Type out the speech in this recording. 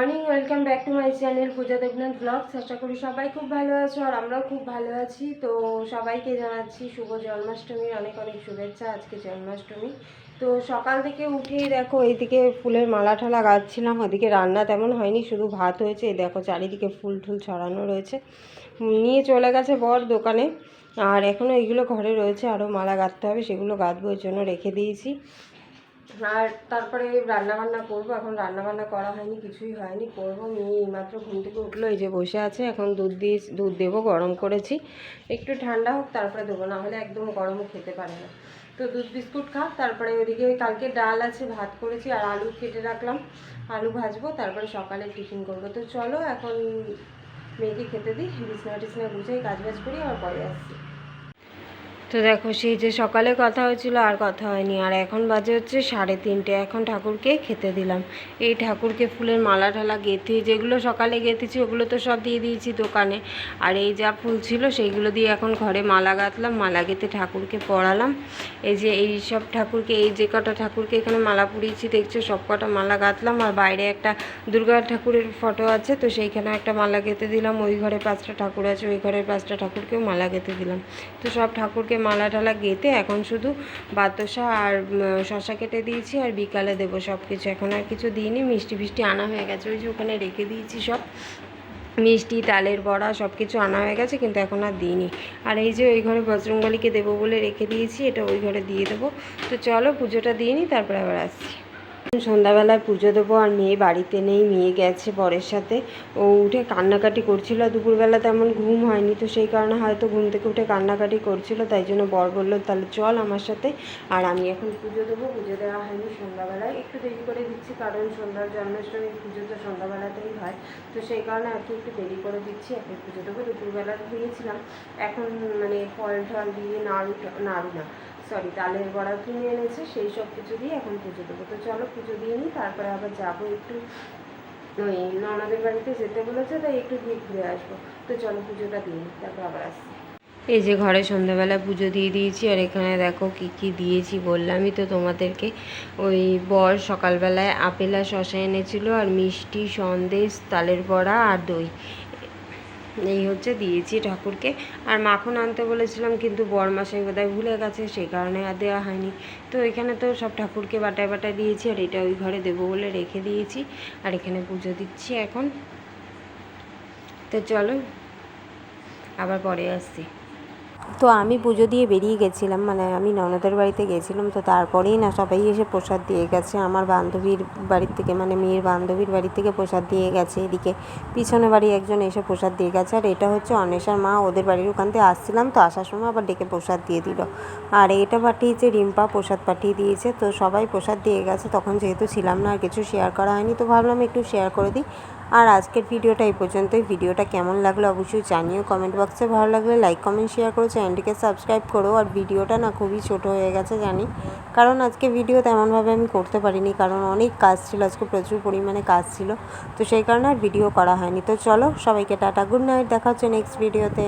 Morning welcome back to my channel Puja Debnath vlogs আশা করি সবাই খুব ভালো আছো আর আমরাও খুব ভালো আছি। তো সবাইকে জানাচ্ছি শুভ জন্মাষ্টমীর অনেক অনেক শুভেচ্ছা, আজকে জন্মাষ্টমী। তো সকাল থেকে উঠেই দেখো, এইদিকে ফুলের মালা ঠালা গাচ্ছিলাম, ওদিকে রান্না তেমন হয়নি, শুধু ভাত হয়েছে। এই দেখো চারিদিকে ফুল টুল ছড়ানো রয়েছে। নিয়ে চলে গেছে বর দোকানে, আর এখনও এইগুলো ঘরে রয়েছে, আরও মালা গাঁথতে হবে, সেগুলো গাঁথবো জন্য রেখে দিয়েছি। আর তারপরে রান্না বান্না করব, এখন রান্না বান্না করা হয়নি, কিছুই হয়নি, করব। মেয়ে এইমাত্র ঘুম থেকে উঠল, এই যে বসে আছে, এখন দুধ দিয়ে, দুধ দেবো, গরম করেছি। একটু ঠান্ডা হোক, তারপরে দেবো, না হলে একদম গরমও খেতে পারে না। তো দুধ বিস্কুট খাক তারপরে ওদিকে কালকে ডাল আছে, ভাত করেছি, আর আলু কেটে রাখলাম। আলু ভাজবো, তারপরে সকালে টিফিন করব। তো চলো, এখন মেয়েকে খেতে দিই, বিছনা টিছনা গুছাই, কাজ বাজ করি আর পরে আসছি। তো দেখো, সেই যে সকালে কথা হয়েছিল আর কথা হয়নি। আর এখন বাজে হচ্ছে সাড়ে তিনটে। এখন ঠাকুরকে খেতে দিলাম। এই ঠাকুরকে ফুলের মালা ঠালা গেঁথে, যেগুলো সকালে গেঁথেছি, ওগুলো তো সব দিয়ে দিয়েছি দোকানে। আর এই যা ফুল ছিল, সেইগুলো দিয়ে এখন ঘরে মালা গাঁথলাম, মালা গেঁথে ঠাকুরকে পড়ালাম। এই যে এই সব ঠাকুরকে, এই যে কটা ঠাকুরকে এখানে মালা পুড়িয়েছি, দেখছ? সব কটা মালা গাঁথলাম। আর বাইরে একটা দুর্গা ঠাকুরের ফটো আছে, তো সেইখানে একটা মালা গেঁথে দিলাম। ওই ঘরে পাঁচটা ঠাকুর আছে, ওই ঘরের পাঁচটা ঠাকুরকেও মালা গেঁথে দিলাম। তো সব ঠাকুরকে মালা টালা গেঁথে এখন শুধু বাতশা আর শশা কেটে দিয়েছি আর বিকালে দেবো সব কিছু এখন আর কিছু দিইনি, মিষ্টি ফিষ্টি আনা হয়ে গেছে। ওই যে ওখানে রেখে দিয়েছি সব। মিষ্টি, তালের বড়া সব কিছু আনা হয়ে গেছে, কিন্তু এখন আর দিইনি। আর এই যে ওই ঘরে বজরঙ্গলিকে দেবো বলে রেখে দিয়েছি, এটা ওই ঘরে দিয়ে দেবো। তো চলো পুজোটা দিয়ে নিই তারপরে আবার আসছি। সন্ধ্যাবেলায় পুজো দেবো আর মেয়ে বাড়িতে নেই, মেয়ে গেছে বরের সাথে। ও উঠে কান্নাকাটি করছিল, দুপুরবেলা তেমন ঘুম হয়নি তো সেই কারণে হয়তো ঘুম থেকে উঠে কান্নাকাটি করছিল, তাই জন্য বর বলল, তাহলে চল আমার সাথে। আর আমি এখন পুজো দেবো, পুজো দেওয়া হয়নি সন্ধ্যাবেলায়। একটু দেরি করে দিচ্ছি কারণ সন্ধ্যার জন্মাষ্টমীর পুজো তো সন্ধ্যাবেলাতেই হয়। তো সেই কারণে আর কি একটু দেরি করে দিচ্ছি, এখন পুজো দেবো। দুপুরবেলা দিয়েছিলাম। এখন মানে ফল টল দিয়ে নাড়ু নাড়ু না। সরি তালের বড়া কিনে এনেছে, সেই সব কিছু দিয়ে এখন পুজো দেবো। তো চলো পুজো দিয়ে নিই, তারপরে আবার যাব একটু ওই ননদের বাড়িতে যেতে বলেছে, তাই একটু গিয়ে ঘুরে আসব। তো চলো পুজোটা দিয়ে নিই, তারপর আবার আসছি। এই যে ঘরে সন্ধ্যাবেলা পুজো দিয়ে দিয়েছি, আর এখানে দেখো কি কি দিয়েছি বললামই তো তোমাদেরকে। ওই বর সকালবেলায় আপেল শশা এনেছিল, আর মিষ্টি সন্দেশ, তালের বড়া আর দই। এই হচ্ছে দিয়েছি ঠাকুরকে। আর মাখন আনতে বলেছিলাম, কিন্তু বরমাসাই বোধহয় ভুলে গেছে, সেই কারণে আর দেওয়া হয়নি। তো এখানে তো সব ঠাকুরকে বাটায় বাটায় দিয়েছি, আর এটা ওই ঘরে দেবো বলে রেখে দিয়েছি, আর এখানে পুজো দিচ্ছি এখন। তো চলো, আবার পরে আসছি। তো আমি পুজো দিয়ে বেরিয়ে গেছিলাম মানে আমি ননদের বাড়িতে গেছিলাম, তো তারপরেই না সবাই এসে প্রসাদ দিয়ে গেছে। আমার বান্ধবীর বাড়ির থেকে মানে মেয়ের বান্ধবীর বাড়ি থেকে প্রসাদ দিয়ে গেছে এদিকে। পিছনে বাড়ি একজন এসে প্রসাদ দিয়ে গেছে, আর এটা হচ্ছে অনেশার মা, ওদের বাড়ির ওখান থেকে আসছিলাম, তো আসার সময় আবার ডেকে প্রসাদ দিয়ে দিল। আর এটা পাঠিয়েছে রিম্পা প্রসাদ পাঠিয়ে দিয়েছে, তো সবাই প্রসাদ দিয়ে গেছে, তখন যেহেতু ছিলাম না, আর কিছু শেয়ার করা হয়নি, তো ভাবলাম একটু শেয়ার করে দিই। আর আজকের ভিডিওটা এই পর্যন্তই। ভিডিওটা কেমন লাগল অবশ্যই জানিও। কমেন্ট বক্সে ভালো লাগলে লাইক কমেন্ট শেয়ার করো। চ্যানেলটিকে সাবস্ক্রাইব করো। আর ভিডিওটা না খুবই ছোট হয়ে গেছে জানি। কারণ আজকে ভিডিও তেমনভাবে আমি করতে পারিনি। কারণ অনেক কাজ ছিল। আজকে প্রচুর পরিমাণে কাজ ছিল। তো সেই কারণে আর ভিডিও করা হয়নি। তো চলো সবাইকে টাটা। গুড নাইট দেখা হচ্ছে নেক্সট ভিডিওতে